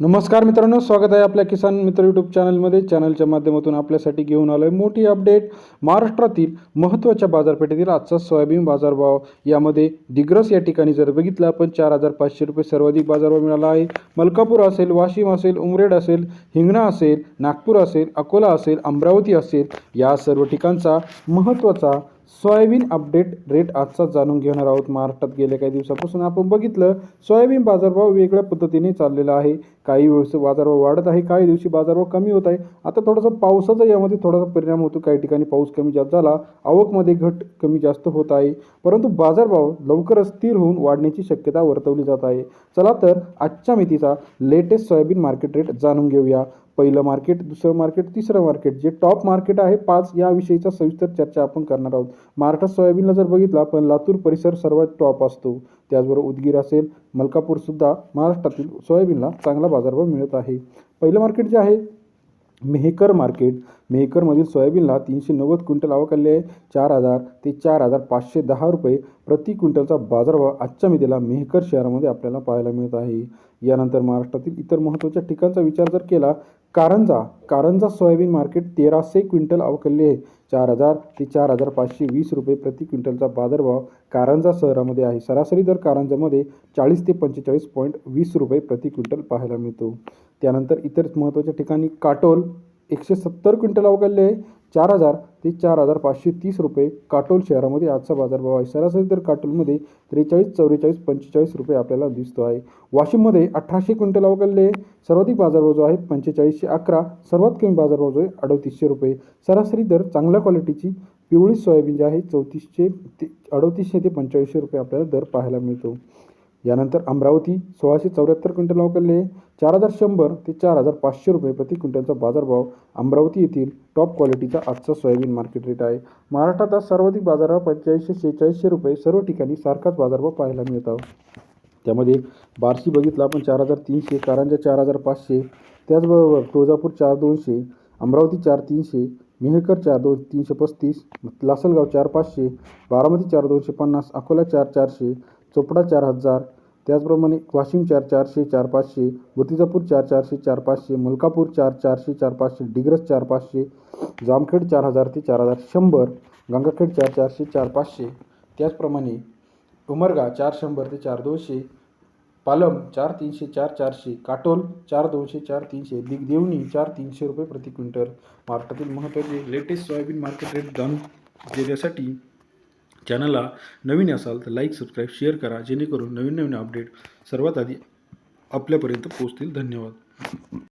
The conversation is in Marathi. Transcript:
नमस्कार मित्रांनो स्वागत आहे आपल्या किसान मित्र यूट्यूब चॅनलमध्ये चॅनलच्या माध्यमातून आपल्यासाठी घेऊन आलो आहे मोठी अपडेट महाराष्ट्रातील महत्त्वाच्या बाजारपेठेतील आजचा सोयाबीन बाजारभाव. यामध्ये दिग्रस या ठिकाणी जर बघितलं आपण चार हजार पाचशे रुपये सर्वाधिक बाजारभाव मिळाला आहे. मलकापूर असेल वाशिम असेल उमरेड असेल हिंगणा असेल नागपूर असेल अकोला असेल अमरावती असेल या सर्व ठिकाणचा महत्त्वाचा सोयाबीन अपडेट रेट आजचा जाणून घेणार आहोत. महाराष्ट्रात गेल्या काही दिवसापासून आपण बघितलं सोयाबीन बाजारभाव वेगळ्या पद्धतीने चाललेला आहे. काही वेळेस बाजारभाव वाढत आहे काही दिवशी बाजारभाव कमी होत आहे. आता थोडासा पावसाचा यामध्ये थोडासा परिणाम होतो. काही ठिकाणी पाऊस कमी जास्त झाला आवकमध्ये घट कमी जास्त होत आहे. परंतु बाजारभाव लवकरच स्थिर होऊन वाढण्याची शक्यता वर्तवली जात आहे. चला तर आजच्या मितीचा लेटेस्ट सोयाबीन मार्केट रेट जाणून घेऊया. पहिलं मार्केट दुसरं मार्केट तिसरं मार्केट. जे टॉप मार्केट आहे पाच याविषयीचा सविस्तर चर्चा आपण करणार आहोत. महाराष्ट्रात सोयाबीनला जर बघितला पण लातूर परिसर सर्वात टॉप असतो. त्याचबरोबर उदगीर असेल मलकापूरसुद्धा महाराष्ट्रातील सोयाबीनला चांगला बाजारभाव मिळत आहे. पहिलं मार्केट जे आहे मेहकर मार्केट. मेहकरमधील सोयाबीनला तीनशे नव्वद क्विंटल आवक आली आहे. चार हजार ते चार हजार पाचशे दहा रुपये प्रति क्विंटलचा बाजारभाव आजच्या मितीला मेहकर शहरामध्ये आपल्याला पाहायला मिळत आहे. यानंतर महाराष्ट्रातील इतर महत्त्वाच्या ठिकाणचा विचार जर केला कारंजा कारंजा सोयाबीन मार्केट तेराशे क्विंटल अवकलले आहे. चार हजार ते चार हजार पाचशे वीस रुपये प्रति क्विंटलचा बाजारभाव कारंजा शहरामध्ये आहे. सरासरी दर कारंजामध्ये चाळीस ते पंचेचाळीस पॉईंट वीस रुपये प्रति क्विंटल पाहायला मिळतो. त्यानंतर इतर महत्त्वाच्या ठिकाणी काटोल एकशे सत्तर क्विंटल अवघडले आहे चार हजार ते चार हजार पाचशे तीस रुपये काटोल शहरामध्ये आजचा बाजारभाव आहे. सरासरी दर काटोलमध्ये त्रेचाळीस चौवेचाळीस पंचेचाळीस रुपये आपल्याला दिसतो आहे. वाशिममध्ये अठराशे क्विंटल अवघडले आहे सर्वाधिक बाजारभाव जो आहे पंचेचाळीसशे अकरा. सर्वात कमी बाजारभाव जो आहे अडतीसशे रुपये. सरासरी दर चांगल्या क्वालिटीची पिवळी सोयाबीन जी आहे चौतीसशे ते अडतीसशे ते पंचेचाळीसशे रुपये आपल्याला दर पाहायला मिळतो. यानंतर अमरावती सोळाशे चौऱ्याहत्तर क्विंटल अवकलले चार हजार शंभर ते चार हजार पाचशे रुपये प्रति क्विंटलचा बाजारभाव अमरावती येथील टॉप क्वालिटीचा आजचा सोयाबीन मार्केट रेट आहे. महाराष्ट्रात आज सर्वाधिक बाजारभाव पंचेचाळीसशे शेहेचाळीसशे रुपये सर्व ठिकाणी सारखाच बाजारभाव पाहायला मिळतात त्यामध्ये बार्शी बघितला आपण चार हजार तीनशे कारंजा चार हजार पाचशे त्याचबरोबर तुळजापूर चार दोनशे अमरावती चार तीनशे मेहकर चार दोन तीनशे पस्तीस लासलगाव चार पाचशे बारामती चार दोनशे पन्नास अकोला चार चारशे चोपडा चार हजार त्याचप्रमाणे वाशिम चार चारशे चार पाचशे मूर्तिजापूर चार चारशे चार पाचशे मलकापूर चार चारशे चार पाचशे डिग्रस चार पाचशे जामखेड चार हजार ते चार हजार शंभर गंगाखेड चार चारशे चार पाचशे. त्याचप्रमाणे उमरगा चार शंभर ते चार दोनशे पालम चार तीनशे चार चारशे काटोल चार दोनशे चार तीनशे दिग्देवणी चार तीनशे रुपये प्रति क्विंटल. महाराष्ट्रातील महत्त्वाचे लेटेस्ट सोयाबीन मार्केट रेट जाणून देण्यासाठी चॅनलला नवीन असाल तर लाईक सबस्क्राईब शेअर करा. जेणेकरून नवीन नवीन अपडेट सर्वात आधी आपल्यापर्यंत पोहोचतील. धन्यवाद.